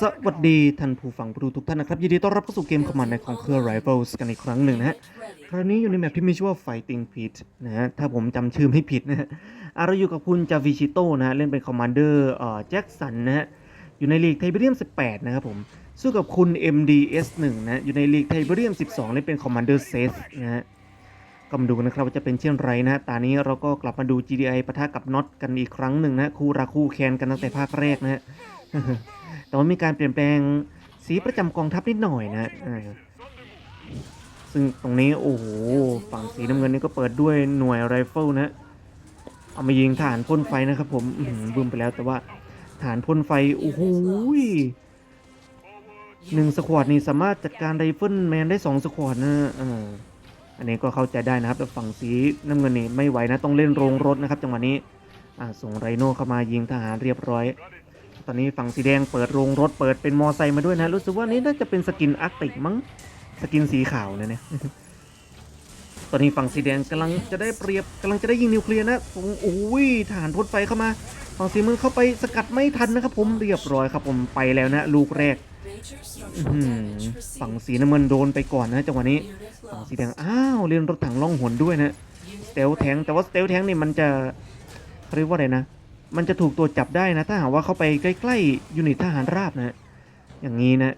สวัสดีท่านผู้ฟังผู้ดูทุกท่านนะครับ ยินดีต้อนรับเข้าสู่เกมคอมมานด์ในของเครือ Rivals กันอีกครั้งหนึ่งนะฮะ คราวนี้อยู่ในแมปที่มีชื่อว่า Fighting Pit นะฮะ ถ้าผมจำชื่อไม่ผิดนะฮะอะเราอยู่กับคุณจาวิชิโต้นะฮะ เล่นเป็นคอมมานเดอร์เอ่อแจ็คสันนะฮะ อยู่ในลีกไทเบเรียม 18 นะครับผม สู้กับคุณ MDS1 นะ อยู่ในลีกไทเบเรียม 12 เล่นเป็นคอมมานเดอร์เซสนะฮะก็มาดูกันนะครับว่าจะเป็นเช่นไรนะฮะตอนนี้เราก็กลับมาดู GDI ปะทะกับน็อตกันอีกครั้งหนึ่งนะ คู่รักคู่แคนกันตั้งแต่ภาคแรกนะฮะ แต่ว่ามีการเปลี่ยนแปลงสีประจำกองทัพนิดหน่อยนะซึ่งตรงนี้โอ้โหฝั่งสีน้ำเงินนี่ก็เปิดด้วยหน่วยไรเฟิลนะเอามายิงฐานพ่นไฟนะครับผมอื้อหือบึ้มไปแล้วแต่ว่าฐานพ่นไฟโอ้โหหนึ่งสควอตนี่สามารถจัดการไรเฟิลแมนได้สองสควอตนะอันนี้ก็เข้าใจได้นะครับ แต่ฝั่งสีน้ำเงินนี่ไม่ไหวนะต้องเล่นโรงรถนะครับ จังหวะนี้ส่งไรโน่เข้ามายิงทหารเรียบร้อย ตอนนี้ฝั่งสีแดงเปิดโรงรถเปิดเป็นมอไซค์มาด้วยนะ รู้สึกว่านี่น่าจะเป็นสกินอาร์ติกมั้งสกินสีขาวเนี่ยนะตอนนี้ฝั่งสีแดงกำลังจะได้เปรียบกำลังจะได้ยิงนิวเคลียร์นะผมโอ้ยทหารพ่นไฟเข้ามาฝั่งสีมือเข้าไปสกัดไม่ทันนะครับผมเรียบร้อยครับผมไปแล้วนะ ลูกแรกฝั่งสีน้ำเงินโดนไปก่อนนะจังหวะนี้ฝั่งสีแดงอ้าวเรียนรถถังล่องหนด้วยนะสเตลแทงแต่ว่าสเตลแทงนี่มันจะเรียกว่าอะไรนะ มันจะถูกตัวจับได้นะ ถ้าหากว่าเข้าไปใกล้ๆยูนิตทหารราบนะอย่างนี้นะ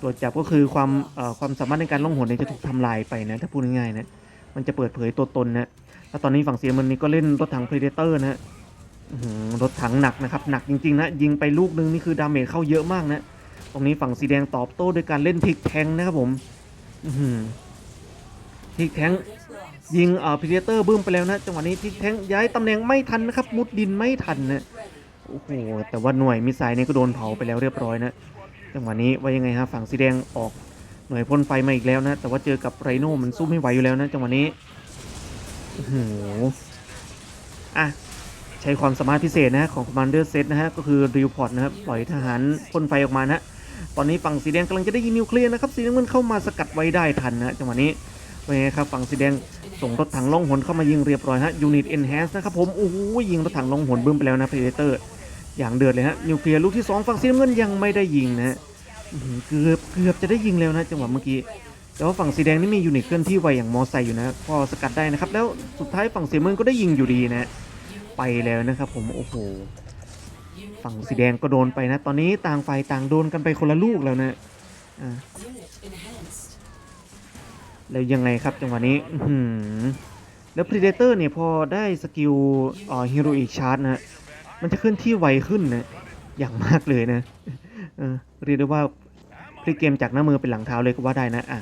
ตัวจับก็คือความความสามารถในการล่องหนเนี่ยจะถูกทำลายไปนะถ้าพูดง่ายๆนะมันจะเปิดเผยตัวตนนะแล้วตอนนี้ฝั่งเสียมันนี่ก็เล่นรถถัง Predator นะอื้อหือรถถังหนักนะครับหนักจริงๆนะยิงไปลูกนึงนี่คือดาเมจเข้าเยอะมากนะตรงนี้ฝั่งสีแดงตอบโต้ด้วยการเล่นพลิกแทงนะครับผมอื้อหือพลิกแทง ยิงเอ่อพีเดเตอร์บึ้มไปแล้วนะจังหวะนี้ที่แทงย้ายตำแหน่งไม่ทันนะครับ มุดดินไม่ทันนะโอ้โหแต่ว่าหน่วยมิสไซล์เนี่ยก็โดนเผาไปแล้วเรียบร้อยนะจังหวะนี้ว่ายังไงฮะฝั่งสีแดงออกหน่วยพ่นไฟมาอีกแล้วนะ แต่ว่าเจอกับไรโน่มันสู้ไม่ไหวอยู่แล้วนะจังหวะนี้โอ้โหอะใช้ความสามารถพิเศษนะของ Commander Set นะฮะก็คือริวพอร์ตนะครับปล่อยทหารพ่นไฟออกมานะตอนนี้ฝั่งสีแดงกำลังจะได้ยิงนิวเคลียร์นะครับสีน้ำเงินเข้ามาสกัดไว้ได้ทันนะจังหวะนี้ เป็นไงครับฝั่งสีแดงส่งรถถังล่องหนเข้ามายิงเรียบร้อยฮะยูนิตเอ็นแฮนส์นะครับผมโอ้โหยิงรถถังล่องหนบึ้มไปแล้วนะเพเ d เตอร์ อย่างเดือดเลยฮะนิวเคลียร์ลูกที่ 2 ฝั่งสีน้ำเงินยังไม่ได้ยิงนะเกือบเกือบจะได้ยิงแล้วนะจังหวะเมื่อกี้แต่ว่าฝั่งสีแดงนี่มียูนิตเคลื่อนที่ไวอย่างมอไซค์อยู่นะพอสกัดได้นะครับแล้วสุดท้ายฝั่งสีน้ำเงินก็ได้ยิงอยู่ดีนะ ไปแล้วนะครับผมโอ้โหฝั่งสีแดงก็โดนไปนะ ตอนนี้ต่างฝ่ายต่างโดนกันไปคนละลูกแล้วนะอ่า แล้วยังไงครับจังหวะนี้อืแล้ว Predator เนี่ยพอได้สกิลเอ่อ Heroic Charge นะมันจะขึ้นที่ไวขึ้นนะอย่างมากเลยนะเรียกได้ว่าพลิกเกมจากหน้ามือเป็นหลังเท้าเลยก็ว่าได้นะอะ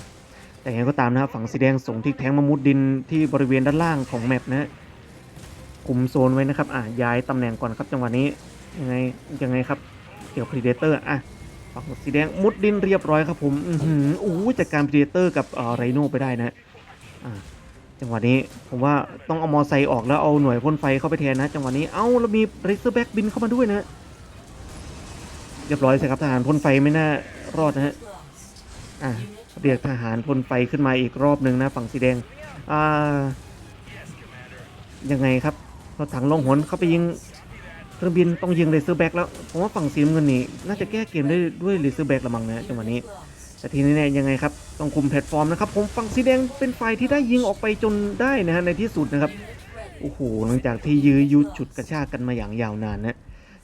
แต่ยังไงก็ตามนะครับฝั่งสีแดงส่งที่แทงมามุดดินที่บริเวณด้านล่างของแมปนะฮะคุมโซนไว้นะครับอะย้ายตำแหน่งก่อนครับจังหวะนี้ยังไงยังไงครับเกี่ยว Predator อะ ฝั่งสีแดงมุดดินเรียบร้อยครับผม อือหืออู้จัดการพีเดเตอร์กับไรโน่ไปได้นะจังหวะนี้ผมว่าต้องเอามอไซค์ออกแล้วเอาหน่วยพ่นไฟเข้าไปแทนนะ จังหวะนี้ เอ้าแล้วมีเรเซอร์แบ็กบินเข้ามาด้วยนะเรียบร้อยสิครับทหารพ่นไฟไม่น่ารอดนะฮะอ่าเรียกทหารพ่นไฟขึ้นมาอีกรอบหนึ่งนะฝั่งสีแดงอ่ายังไงครับเรถถังลงหนเข้าไปยิง ครื่องบินต้องยิงเลเซอร์แบ็กแล้วผมว่าฝั่งสีน้ำเงินนี่น่าจะแก้เกมได้ด้วยเลเซอร์แบ็กละมั้งนะจังหวะนี้ แต่ทีนี้เนี่ยยังไงครับต้องคุมแพลตฟอร์มนะครับผมฝั่งสีแดงเป็นฝ่ายที่ได้ยิงออกไปจนได้นะฮะในที่สุดนะครับโอ้โหหลังจากที่ยื้อยุดฉุดกระชากกันมาอย่างยาวนานนะ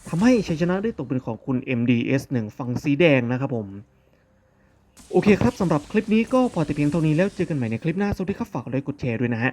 ทำให้ชัยชนะได้ตกเป็นของคุณ MDS 1 ฝั่งสีแดงนะครับผมโอเคครับสำหรับคลิปนี้ก็พอแต่เพียงเท่านี้แล้วเจอกันใหม่ในคลิปหน้าสวัสดีครับฝากกดไลค์กดแชร์ด้วยนะฮะ